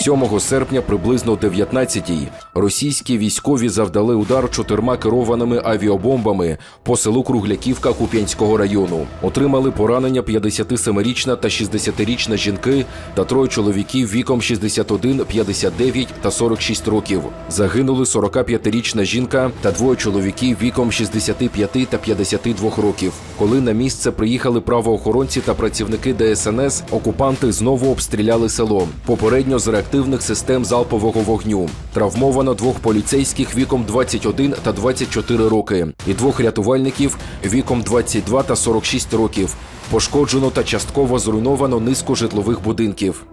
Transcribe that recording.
7 серпня приблизно о 19-й російські військові завдали удар чотирма керованими авіабомбами по селу Кругляківка Куп'янського району. Отримали поранення 57-річна та 60-річна жінки та троє чоловіків віком 61, 59 та 46 років. Загинули 45-річна жінка та двоє чоловіків віком 65 та 52 років. Коли на місце приїхали правоохоронці та працівники ДСНС, окупанти знову обстріляли село. Попередньо з реактивних систем залпового вогню. Травмовано двох поліцейських віком 21 та 24 роки, і двох рятувальників віком 22 та 46 років. Пошкоджено та частково зруйновано низку житлових будинків.